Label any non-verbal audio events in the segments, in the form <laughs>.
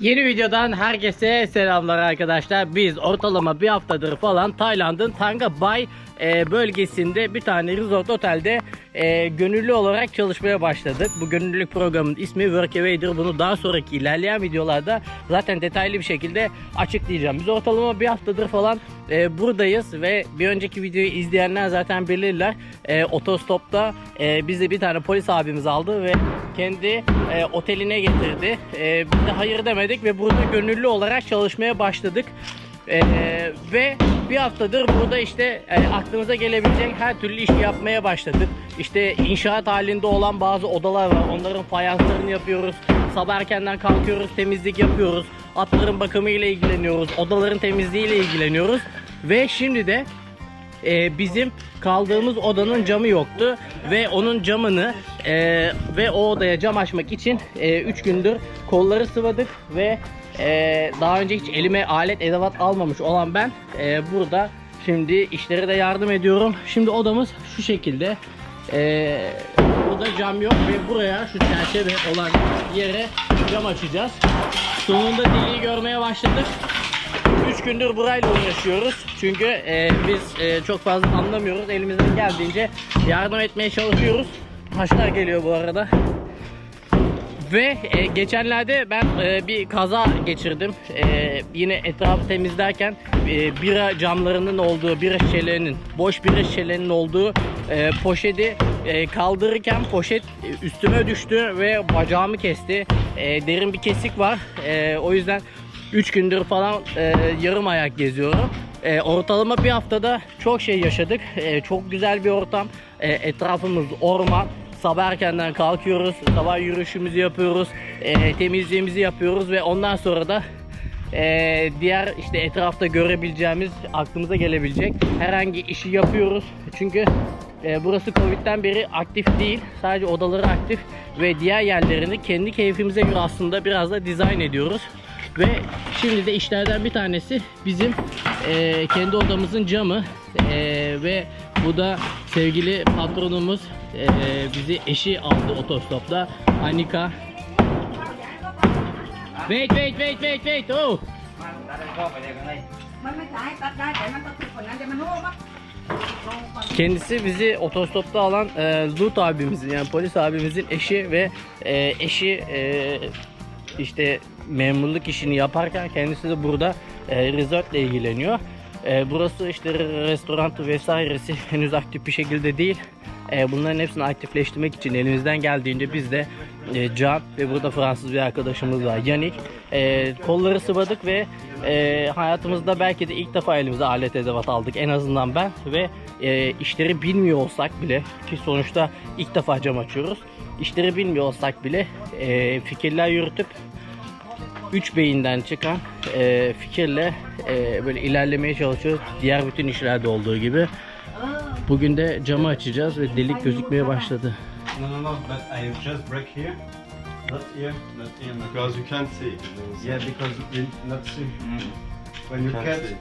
Yeni videodan herkese selamlar arkadaşlar. Biz ortalama bir haftadır falan Tayland'ın Tanga Bay e, bölgesinde bir tane resort otelde e, gönüllü olarak çalışmaya başladık. Bu gönüllülük programının ismi Workaway'dir. Bunu daha sonraki ilerleyen videolarda zaten detaylı bir şekilde açıklayacağım. Biz ortalama bir haftadır falan e, buradayız ve bir önceki videoyu izleyenler zaten bilirler. E, otostopta e, bizi bir tane polis abimiz aldı ve kendi e, oteline getirdi. E, biz de hayır demedik ve burada gönüllü olarak çalışmaya başladık. E, ve bir haftadır burada işte e, aklınıza gelebilecek her türlü işi yapmaya başladık. İşte inşaat halinde olan bazı odalar var. Onların fayanslarını yapıyoruz. Sabah erkenden kalkıyoruz, temizlik yapıyoruz. Atların bakımıyla ilgileniyoruz. Odaların temizliğiyle ilgileniyoruz. Ve şimdi de e, bizim kaldığımız odanın camı yoktu ve onun camını e, ve o odaya cam açmak için 3 gündür kolları sıvadık ve e, daha önce hiç elime alet edevat almamış olan ben e, burada şimdi işlere de yardım ediyorum. Şimdi odamız şu şekilde. E, burada cam yok ve buraya şu çerçeve olan yere cam açacağız. Sonunda deliği görmeye başladık. 3 gündür burayla uğraşıyoruz. Çünkü e, biz e, çok fazla anlamıyoruz. Elimizden geldiğince yardım etmeye çalışıyoruz. Taşlar geliyor bu arada. Ve e, geçenlerde ben e, bir kaza geçirdim. E, yine etrafı temizlerken e, bira camlarının olduğu, bira şişelerinin, boş bira şişelerinin olduğu e, poşeti e, kaldırırken poşet e, üstüme düştü ve bacağımı kesti. E, derin bir kesik var. E, o yüzden 3 gündür falan e, yarım ayak geziyorum. E, ortalama bir haftada çok şey yaşadık. E, çok güzel bir ortam. E, etrafımız orman. Sabah erkenden kalkıyoruz. Sabah yürüyüşümüzü yapıyoruz. E, temizliğimizi yapıyoruz ve ondan sonra da e, diğer işte etrafta görebileceğimiz, aklımıza gelebilecek herhangi işi yapıyoruz. Çünkü e, burası Covid'den beri aktif değil. Sadece odaları aktif ve diğer yerlerini kendi keyfimize göre aslında biraz da dizayn ediyoruz. Ve şimdi de işlerden bir tanesi bizim e, kendi odamızın camı E, ve bu da sevgili patronumuz e, bizi eşi aldı otostopla Anika. Wait wait wait wait wait oh มันไม่จ่ายตัดได้แต่มันต้องถึงคนนั้นจะมันโง่ปะ Kendisi bizi otostopta alan e, Lut abimizin yani polis abimizin eşi ve e, eşi e, işte memurluk işini yaparken kendisi de burada e, resort ile ilgileniyor. E, burası işte restoran vesairesi <laughs> henüz aktif bir şekilde değil. E, bunların hepsini aktifleştirmek için elimizden geldiğince biz de e, Can ve burada Fransız bir arkadaşımız var Yannick. E, kolları sıvadık ve e, hayatımızda belki de ilk defa elimize alet edevat aldık en azından ben ve e, işleri bilmiyor olsak bile ki sonuçta ilk defa cam açıyoruz. İşleri bilmiyor olsak bile e, fikirler yürütüp üç beyinden çıkan e, fikirle e, böyle ilerlemeye çalışıyoruz. Diğer bütün işlerde olduğu gibi. Bugün de camı açacağız ve delik gözükmeye başladı. No, no, no, but I just break here. Not here, not here, not Because you can't see. Yeah, because you not see. When you Can't cut see.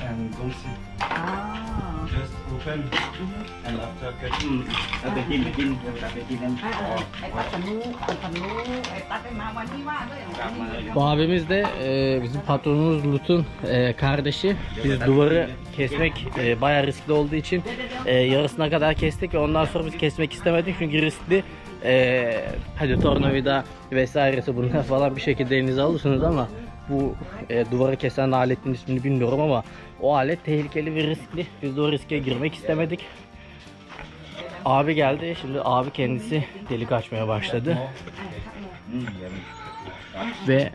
and don't see. อ๋อ Just open and after cut. เราไปกินไปกินเราไปกินกัน ไอ้เออไอ้ตัดขนู้ไอ้ขนู้ไอ้ตัดไปมาวันที่ว่าด้วย กลับมาเลย Bu abimiz de e, bizim patronumuz Lut'un e, kardeşi. Biz duvarı kesmek e, bayağı riskli olduğu için e, yarısına kadar kestik ve ondan sonra biz kesmek istemedik çünkü riskli. E, hadi tornavida vesairesi bunlar falan bir şekilde elinize alırsınız ama bu e, duvarı kesen aletin ismini bilmiyorum ama o alet tehlikeli ve riskli. Biz de o riske girmek istemedik. Abi geldi. Şimdi abi kendisi delik açmaya başladı. Ve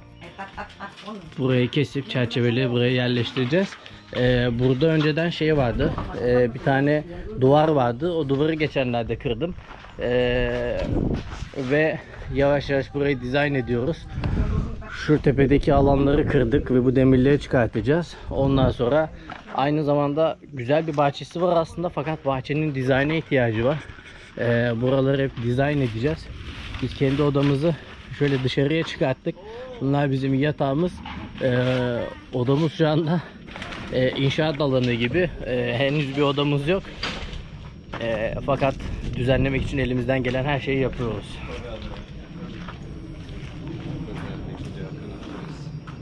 burayı kesip çerçeveli buraya yerleştireceğiz. Ee, burada önceden şey vardı. Ee, bir tane duvar vardı. O duvarı geçenlerde kırdım. Ee, ve yavaş yavaş burayı dizayn ediyoruz. Şu tepedeki alanları kırdık ve bu demirleri çıkartacağız. Ondan sonra aynı zamanda güzel bir bahçesi var aslında fakat bahçenin dizayna ihtiyacı var. Ee, buraları hep dizayn edeceğiz. Biz kendi odamızı şöyle dışarıya çıkarttık. Bunlar bizim yatağımız. Ee, odamız şu anda e, inşaat alanı gibi. Ee, henüz bir odamız yok. Ee, fakat düzenlemek için elimizden gelen her şeyi yapıyoruz.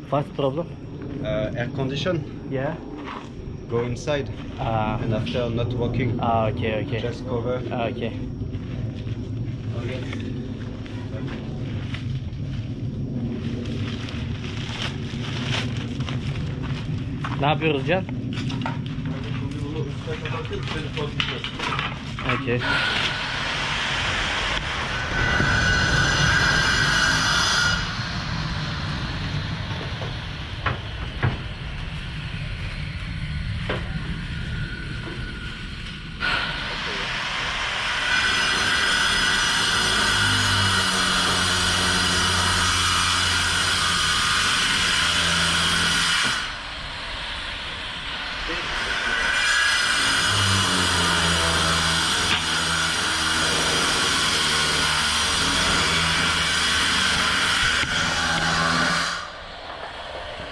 What's problem? Uh, air condition. Yeah. Go inside. Ah, And after not working, ah okay okay. just cover. Ah, okay. Ne yapıyoruz Can? Okay.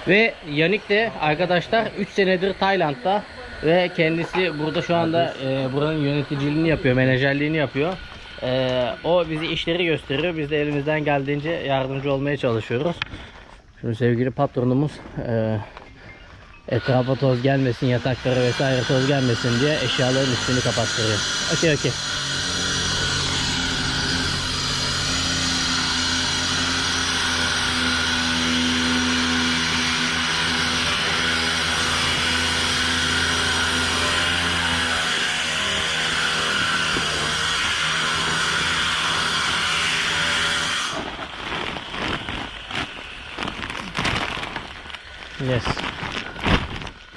Ve Yannick de arkadaşlar 3 senedir Tayland'da ve kendisi burada şu anda e, buranın yöneticiliğini yapıyor, menajerliğini yapıyor. E, o bizi işleri gösteriyor. Biz de elimizden geldiğince yardımcı olmaya çalışıyoruz. Şimdi sevgili patronumuz e, etrafa toz gelmesin, yataklara vesaire toz gelmesin diye eşyaların üstünü kapattırıyor. Okey okey.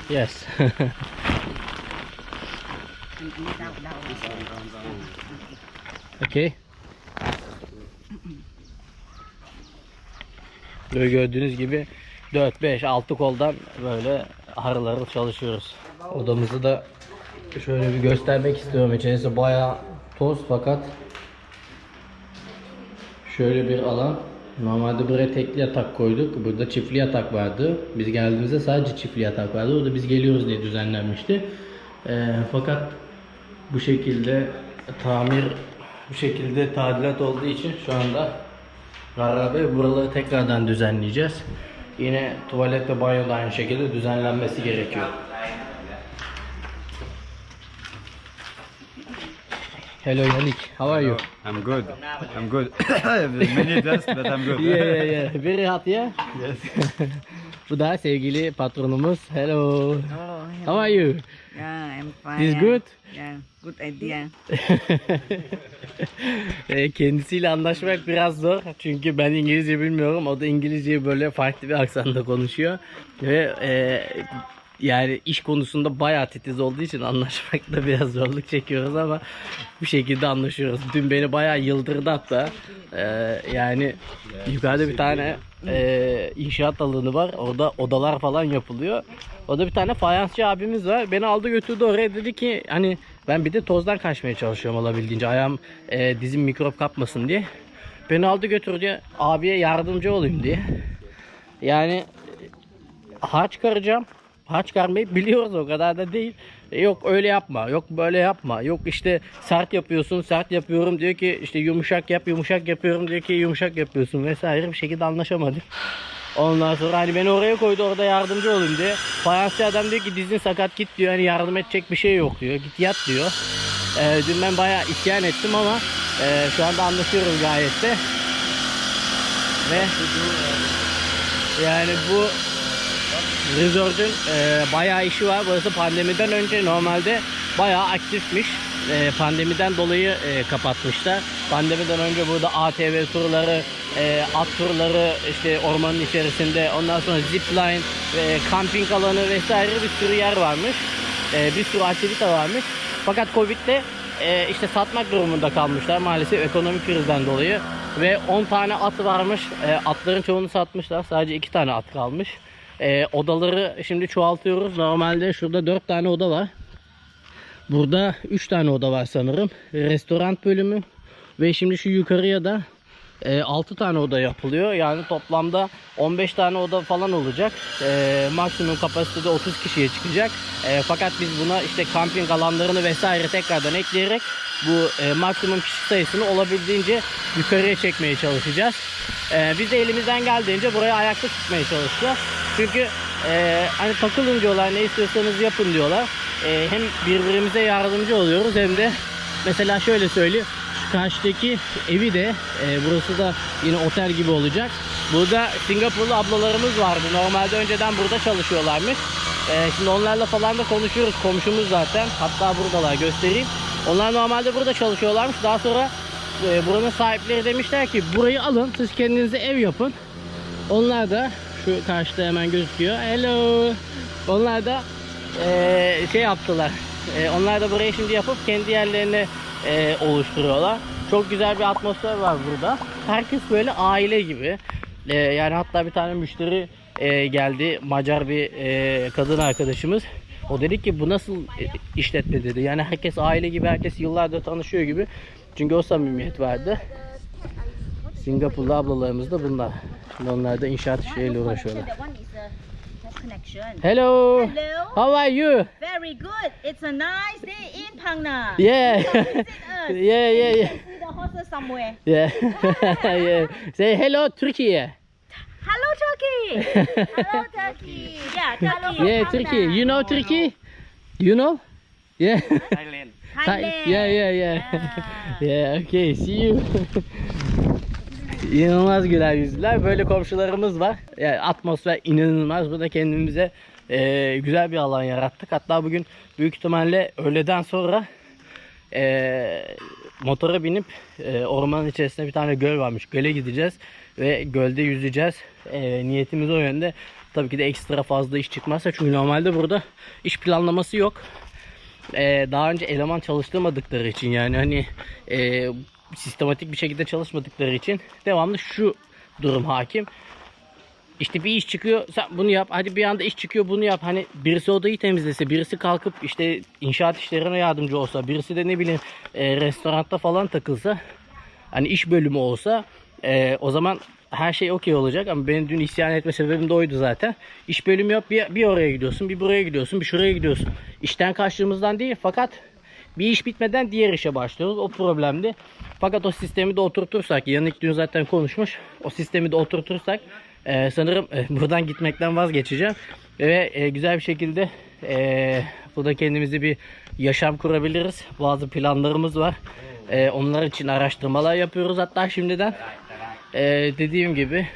Yes. <laughs> Okay. Böyle gördüğünüz gibi 4 5 6 koldan böyle harıl çalışıyoruz. Odamızı da şöyle bir göstermek istiyorum. İçerisi bayağı toz fakat Şöyle bir alan. Normalde buraya tekli yatak koyduk. Burada çiftli yatak vardı. Biz geldiğimizde sadece çiftli yatak vardı. O da biz geliyoruz diye düzenlenmişti. Ee, fakat bu şekilde tamir bu şekilde tadilat olduğu için şu anda Rarabe buraları tekrardan düzenleyeceğiz. Yine tuvalet ve banyo da aynı şekilde düzenlenmesi gerekiyor. Hello Yannick, how are you? I'm good. I'm good. <coughs> I have many dust, but I'm good. yeah, yeah, yeah. Very hot, yeah? Yes. <laughs> Bu da sevgili patronumuz. Hello. Oh, How are you? yeah, I'm fine. This good? Yeah, good idea. <laughs> E, Kendisiyle anlaşmak biraz zor. Çünkü ben İngilizce bilmiyorum. O da İngilizceyi böyle farklı bir aksanla konuşuyor. Ve e, yani iş konusunda bayağı titiz olduğu için anlaşmakta <laughs> biraz zorluk çekiyoruz ama bu şekilde anlaşıyoruz. Dün beni bayağı yıldırdı hatta. E, yani yukarıda bir tane e, inşaat alanı var. Orada odalar falan yapılıyor. Orada bir tane fayansçı abimiz var. Beni aldı götürdü oraya dedi ki hani ben bir de tozdan kaçmaya çalışıyorum olabildiğince. Ayağım e, dizim mikrop kapmasın diye. Beni aldı götürdü abiye yardımcı olayım diye. Yani harç çıkaracağım. Harç çıkarmayı biliyoruz o kadar da değil. E, Yok öyle yapma, yok böyle yapma, yok işte sert yapıyorsun, sert yapıyorum diyor ki işte yumuşak yap, yumuşak yapıyorum diyor ki yumuşak yapıyorsun vesaire bir şekilde anlaşamadık. Ondan sonra hani beni oraya koydu orada yardımcı olayım diye. Fayansçı adam diyor ki dizin sakat git diyor hani yardım edecek bir şey yok diyor. Git yat diyor. Ee, dün ben bayağı isyan ettim ama e, şu anda anlaşıyoruz gayet de. Ve yani bu Resort'un e, bayağı işi var. Burası pandemiden önce normalde bayağı aktifmiş. E, pandemiden dolayı e, kapatmışlar. Pandemiden önce burada ATV turları, e, at turları işte ormanın içerisinde ondan sonra zipline, e, kamping alanı vesaire bir sürü yer varmış. E, bir sürü aktivite varmış. Fakat Covid'de e, işte satmak durumunda kalmışlar maalesef ekonomik krizden dolayı. Ve 10 tane at varmış. E, atların çoğunu satmışlar. Sadece 2 tane at kalmış. E, odaları şimdi çoğaltıyoruz. Normalde şurada 4 tane oda var. Burada 3 tane oda var sanırım. Restoran bölümü ve şimdi şu yukarıya da 6 tane oda yapılıyor. Yani toplamda 15 tane oda falan olacak. E, maksimum kapasitede 30 kişiye çıkacak. E, fakat biz buna işte kamping alanlarını vesaire tekrardan ekleyerek bu e, maksimum kişi sayısını olabildiğince yukarıya çekmeye çalışacağız. E, biz de elimizden geldiğince buraya ayakta tutmaya çalışacağız. Çünkü e, hani takılın diyorlar ne istiyorsanız yapın diyorlar. E, hem birbirimize yardımcı oluyoruz hem de mesela şöyle söyleyeyim. Karşıdaki evi de e, burası da yine otel gibi olacak. Burada Singapurlu ablalarımız vardı. Normalde önceden burada çalışıyorlarmış. E, şimdi onlarla falan da konuşuyoruz. Komşumuz zaten. Hatta buradalar göstereyim. Onlar normalde burada çalışıyorlarmış. Daha sonra e, buranın sahipleri demişler ki burayı alın siz kendinize ev yapın. Onlar da şu karşıda hemen gözüküyor. Hello. Onlar da e, şey yaptılar. E, onlar da burayı şimdi yapıp kendi yerlerini e, oluşturuyorlar. Çok güzel bir atmosfer var burada. Herkes böyle aile gibi. E, yani hatta bir tane müşteri e, geldi. Macar bir e, kadın arkadaşımız. O dedi ki bu nasıl e, işletme dedi. Yani herkes aile gibi, herkes yıllardır tanışıyor gibi. Çünkü o samimiyet vardı. Singapurlu ablalarımız da bunlar. Şimdi onlar da inşaat işleriyle uğraşıyorlar. Hello. Hello. How are you? Very good. It's a nice day in Phang Na. <laughs> Yeah. Yeah, yeah, yeah. See the horses somewhere. Yeah. <laughs> yeah. Say hello Turkey. Hello, Turkey. <laughs> Hello, Turkey. Yeah, Turkey. Yeah, Turkey. You know Turkey? You know? Yeah. Thailand. Thailand. yeah, yeah, yeah. yeah, okay. See you. <laughs> İnanılmaz güler yüzlüler. Böyle komşularımız var. Yani atmosfer inanılmaz. Burada kendimize e, güzel bir alan yarattık. Hatta bugün büyük ihtimalle öğleden sonra e, motora binip e, ormanın içerisinde bir tane göl varmış. Göle gideceğiz ve gölde yüzeceğiz. E, niyetimiz o yönde. Tabii ki de ekstra fazla iş çıkmazsa çünkü normalde burada iş planlaması yok. E, daha önce eleman çalıştırmadıkları için yani hani e, sistematik bir şekilde çalışmadıkları için devamlı şu durum hakim. İşte bir iş çıkıyor sen bunu yap. Hadi bir anda iş çıkıyor bunu yap. Hani birisi odayı temizlese, birisi kalkıp işte inşaat işlerine yardımcı olsa, birisi de ne bileyim e, restoranda falan takılsa, hani iş bölümü olsa e, o zaman her şey okey olacak ama benim dün isyan etme sebebim de oydu zaten. İş bölümü yok bir, bir oraya gidiyorsun, bir buraya gidiyorsun, bir şuraya gidiyorsun. İşten kaçtığımızdan değil fakat bir iş bitmeden diğer işe başlıyoruz. O problemdi. Fakat o sistemi de oturtursak, Yanık dün zaten konuşmuş. O sistemi de oturtursak e, sanırım e, <laughs> buradan gitmekten vazgeçeceğim. Ve e, güzel bir şekilde e, burada kendimizi bir yaşam kurabiliriz. Bazı planlarımız var. E, onlar için araştırmalar yapıyoruz hatta şimdiden. E, dediğim gibi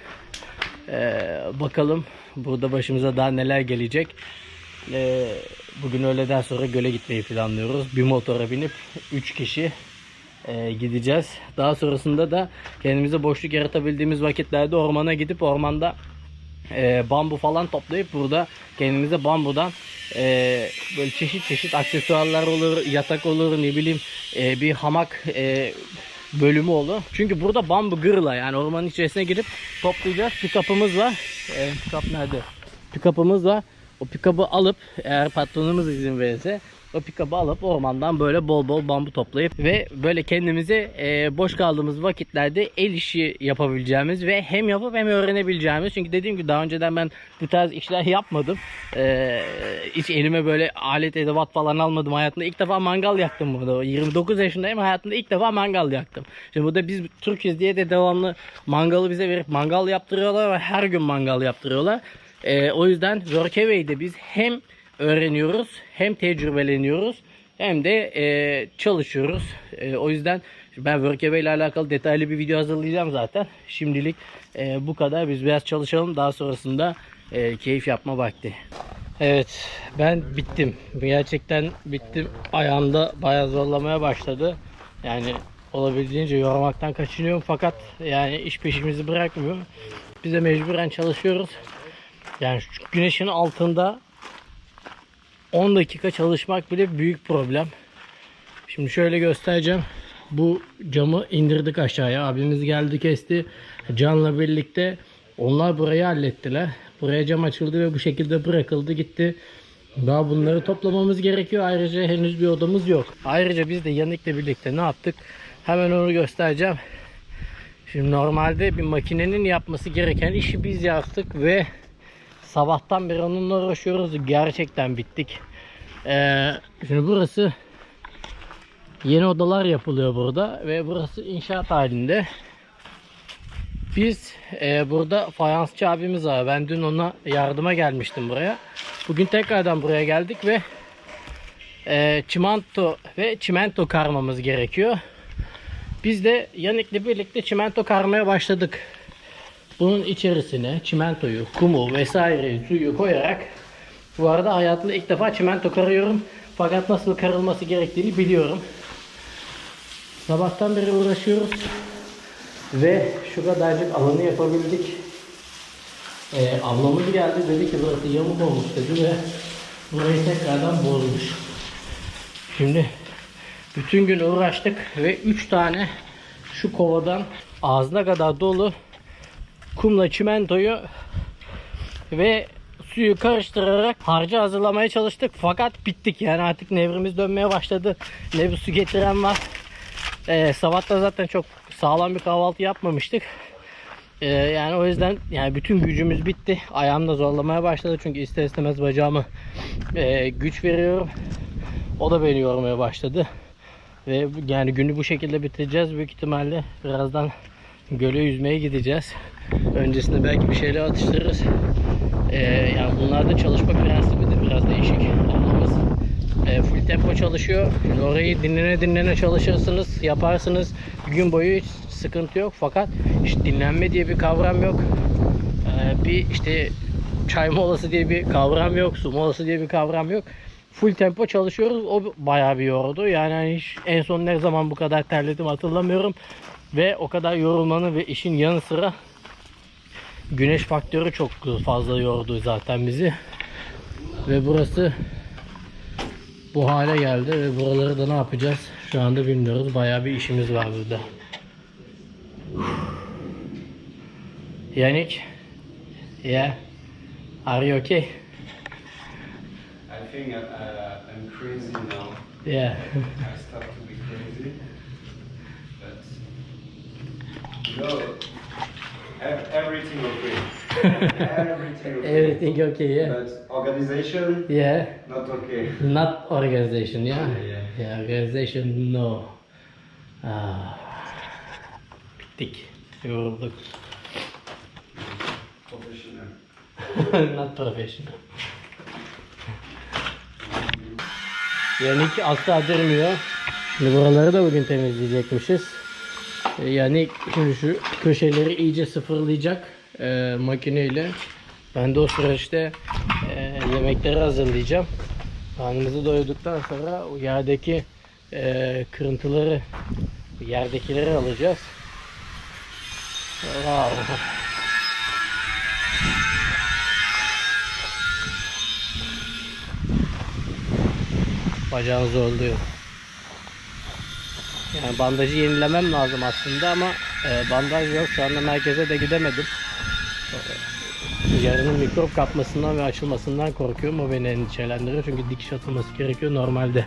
e, bakalım burada başımıza daha neler gelecek. Ee, bugün öğleden sonra göle gitmeyi planlıyoruz. Bir motora binip 3 kişi e, gideceğiz. Daha sonrasında da kendimize boşluk yaratabildiğimiz vakitlerde ormana gidip ormanda e, bambu falan toplayıp burada kendimize bambudan e, böyle çeşit çeşit aksesuarlar olur, yatak olur, ne bileyim e, bir hamak e, bölümü olur. Çünkü burada bambu gırla yani ormanın içerisine girip toplayacağız. Pikapımız var. E, pikap nerede? Pikapımız var. O pikabı alıp eğer patronumuz izin verirse o pikabı alıp ormandan böyle bol bol bambu toplayıp ve böyle kendimize e, boş kaldığımız vakitlerde el işi yapabileceğimiz ve hem yapıp hem öğrenebileceğimiz. Çünkü dediğim gibi daha önceden ben bu tarz işler yapmadım. E, hiç elime böyle alet edevat falan almadım. Hayatımda ilk defa mangal yaktım burada. 29 yaşındayım hayatımda ilk defa mangal yaktım. Şimdi burada biz Türk'üz diye de devamlı mangalı bize verip mangal yaptırıyorlar ve her gün mangal yaptırıyorlar. Ee, o yüzden Workaway'de biz hem öğreniyoruz hem tecrübeleniyoruz hem de e, çalışıyoruz. E, o yüzden ben Workaway ile alakalı detaylı bir video hazırlayacağım zaten. Şimdilik e, bu kadar. Biz biraz çalışalım. Daha sonrasında e, keyif yapma vakti. Evet ben bittim. Gerçekten bittim. Ayağımda bayağı zorlamaya başladı. Yani olabildiğince yormaktan kaçınıyorum fakat yani iş peşimizi bırakmıyor. Biz de mecburen çalışıyoruz. Yani güneşin altında 10 dakika çalışmak bile büyük problem. Şimdi şöyle göstereceğim. Bu camı indirdik aşağıya. Abimiz geldi kesti. Can'la birlikte onlar burayı hallettiler. Buraya cam açıldı ve bu şekilde bırakıldı gitti. Daha bunları toplamamız gerekiyor. Ayrıca henüz bir odamız yok. Ayrıca biz de Yanık'la birlikte ne yaptık? Hemen onu göstereceğim. Şimdi normalde bir makinenin yapması gereken işi biz yaptık ve sabahtan beri onunla uğraşıyoruz. Gerçekten bittik. Ee, şimdi burası Yeni odalar yapılıyor burada ve burası inşaat halinde. Biz e, burada fayansçı abimiz var. Ben dün ona yardıma gelmiştim buraya. Bugün tekrardan buraya geldik ve e, çimento ve çimento karmamız gerekiyor. Biz de Yanik'le birlikte çimento karmaya başladık. Bunun içerisine çimentoyu, kumu vesaire suyu koyarak bu arada hayatımda ilk defa çimento karıyorum. Fakat nasıl karılması gerektiğini biliyorum. Sabahtan beri uğraşıyoruz. Ve şu kadarcık alanı yapabildik. Ee, ablamız geldi dedi ki burası yamuk olmuş dedi ve burayı tekrardan bozmuş. Şimdi bütün gün uğraştık ve 3 tane şu kovadan ağzına kadar dolu kumla çimentoyu ve suyu karıştırarak harcı hazırlamaya çalıştık. Fakat bittik yani artık nevrimiz dönmeye başladı. Ne bir su getiren var. Ee, sabah da zaten çok sağlam bir kahvaltı yapmamıştık. Ee, yani o yüzden yani bütün gücümüz bitti. Ayağım da zorlamaya başladı çünkü ister istemez bacağımı e, güç veriyorum. O da beni yormaya başladı. Ve yani günü bu şekilde bitireceğiz. Büyük ihtimalle birazdan göle yüzmeye gideceğiz. Öncesinde belki bir şeyler atıştırırız. Ee, yani bunlarda çalışma prensibi de biraz değişik. Ablamız e, full tempo çalışıyor. Şimdi orayı dinlene dinlene çalışırsınız, yaparsınız. Gün boyu hiç sıkıntı yok. Fakat işte dinlenme diye bir kavram yok. Ee, bir işte çay molası diye bir kavram yok. Su molası diye bir kavram yok. Full tempo çalışıyoruz. O bayağı bir yordu. Yani hani hiç- en son ne zaman bu kadar terledim hatırlamıyorum. Ve o kadar yorulmanın ve işin yanı sıra güneş faktörü çok fazla yordu zaten bizi. Ve burası bu hale geldi ve buraları da ne yapacağız şu anda bilmiyoruz. Bayağı bir işimiz var burada. Yannick, yeah, are you okay? I think uh, I'm crazy now. Yeah. I start to be crazy. But no, everything okay. everything okay. Everything okay, yeah? But organization, Yeah. not okay. Not organization, yeah? Yeah. Yeah, organization, no. Ah, bittik. Yorulduk. Professional. <laughs> Not professional. Yani ki asla durmuyor. Şimdi buraları da bugün temizleyecekmişiz. Ee, Yani şimdi şu köşeleri iyice sıfırlayacak e, makineyle. Ben de o süreçte e, yemekleri hazırlayacağım. Karnımızı doyduktan sonra o yerdeki e, kırıntıları, yerdekileri alacağız. Wow. Bacağın zorluyor. Yani bandajı yenilemem lazım aslında ama e, bandaj yok. Şu anda merkeze de gidemedim. E, Yarının mikrop kapmasından ve açılmasından korkuyorum. O beni endişelendiriyor. Çünkü dikiş atılması gerekiyor normalde.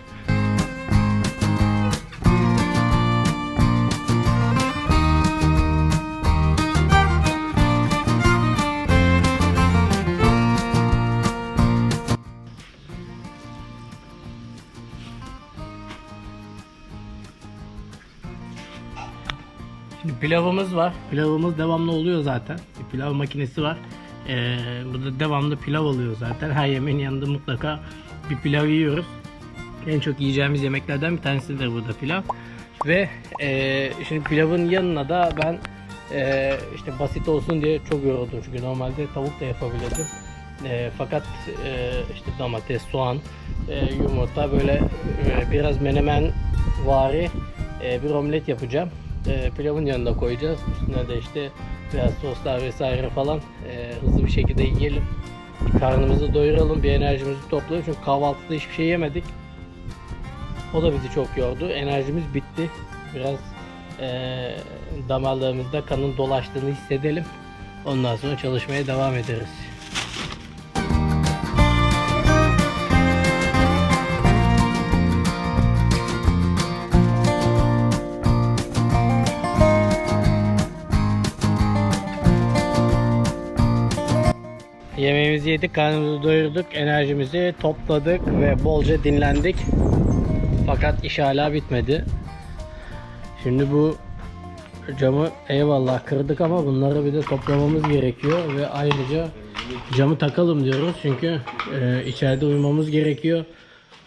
Pilavımız var. Pilavımız devamlı oluyor zaten. Bir pilav makinesi var. Ee, burada devamlı pilav oluyor zaten. Her yemeğin yanında mutlaka bir pilav yiyoruz. En çok yiyeceğimiz yemeklerden bir tanesidir burada pilav. Ve e, şimdi pilavın yanına da ben e, işte basit olsun diye çok yoruldum. Çünkü normalde tavuk da yapabilirdim. E, fakat e, işte domates, soğan, e, yumurta böyle e, biraz menemen vari e, bir omlet yapacağım. E, pilavın yanına koyacağız. Üstüne de işte biraz soslar vesaire falan e, hızlı bir şekilde yiyelim. Karnımızı doyuralım, bir enerjimizi toplayalım. Çünkü kahvaltıda hiçbir şey yemedik. O da bizi çok yordu. Enerjimiz bitti. Biraz e, damarlarımızda kanın dolaştığını hissedelim. Ondan sonra çalışmaya devam ederiz. Yemeğimizi yedik, karnımızı doyurduk, enerjimizi topladık ve bolca dinlendik. Fakat iş hala bitmedi. Şimdi bu camı eyvallah kırdık ama bunları bir de toplamamız gerekiyor ve ayrıca camı takalım diyoruz çünkü e, içeride uyumamız gerekiyor.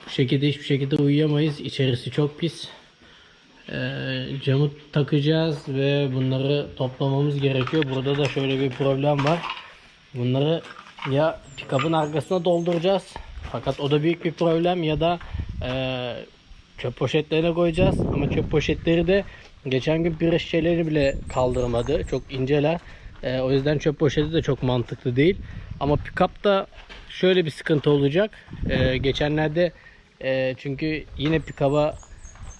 Bu şekilde hiçbir şekilde uyuyamayız. İçerisi çok pis. E, camı takacağız ve bunları toplamamız gerekiyor. Burada da şöyle bir problem var. Bunları ya pick-up'ın arkasına dolduracağız. Fakat o da büyük bir problem ya da e, çöp poşetlerine koyacağız. Ama çöp poşetleri de geçen gün bir şişeleri bile kaldırmadı. Çok inceler. E, o yüzden çöp poşeti de çok mantıklı değil. Ama pick-up'ta şöyle bir sıkıntı olacak. E, geçenlerde e, çünkü yine pick-up'a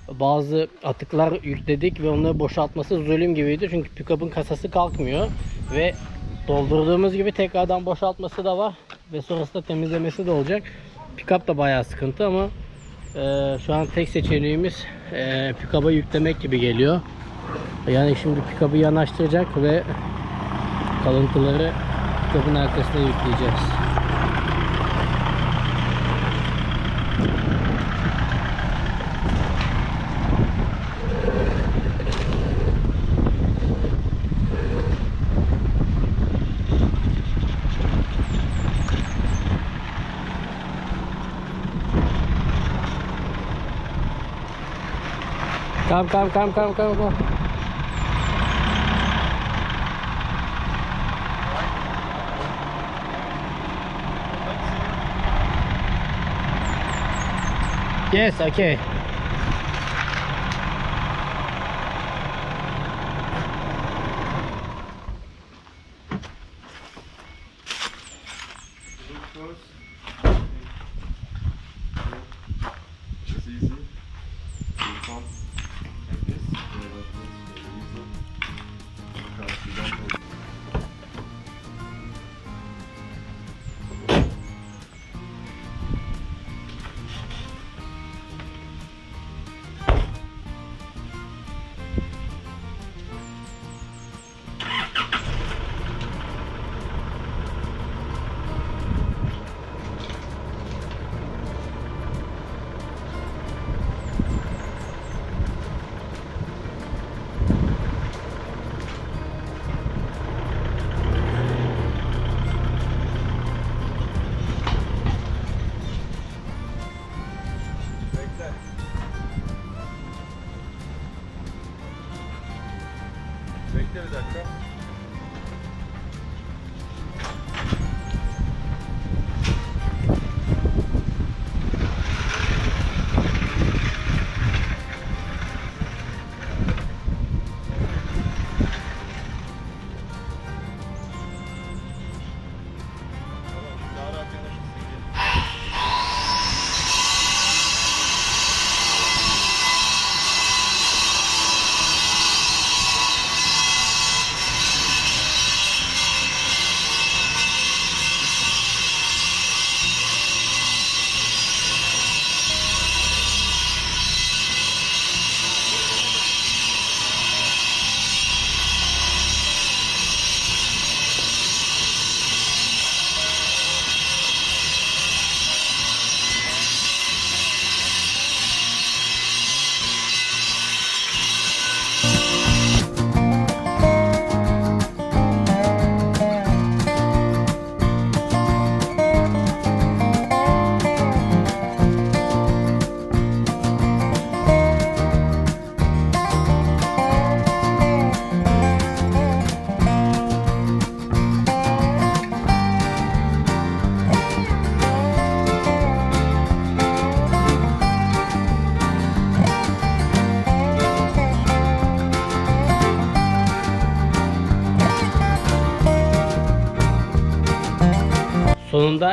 bazı atıklar yükledik ve onları boşaltması zulüm gibiydi. Çünkü pick-up'ın kasası kalkmıyor ve doldurduğumuz gibi tekrardan boşaltması da var ve sonrasında temizlemesi de olacak. Pick-up da bayağı sıkıntı ama e, şu an tek seçeneğimiz e, pick-up'a yüklemek gibi geliyor. Yani şimdi pick-up'ı yanaştıracak ve kalıntıları pick-up'ın arkasına yükleyeceğiz. Come, come, come, come, come, come. Yes, okay.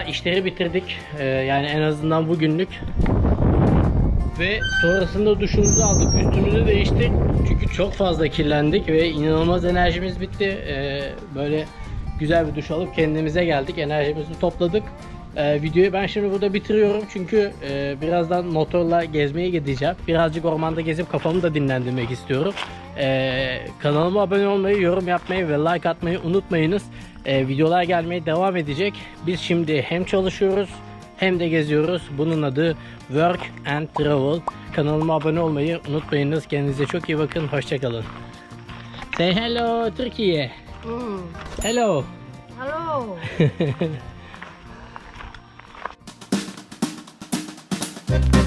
İşleri bitirdik. Ee, yani en azından bugünlük. Ve sonrasında duşumuzu aldık, üstümüzü değiştik. Çünkü çok fazla kirlendik ve inanılmaz enerjimiz bitti. Ee, böyle güzel bir duş alıp kendimize geldik, enerjimizi topladık. Ee, videoyu ben şimdi burada bitiriyorum çünkü e, birazdan motorla gezmeye gideceğim. Birazcık ormanda gezip kafamı da dinlendirmek istiyorum. Ee, kanalıma abone olmayı, yorum yapmayı ve like atmayı unutmayınız. Ee, videolar gelmeye devam edecek. Biz şimdi hem çalışıyoruz hem de geziyoruz. Bunun adı Work and Travel. Kanalıma abone olmayı unutmayınız. Kendinize çok iyi bakın. Hoşçakalın. Say hello Türkiye. Hello. Hello. <laughs>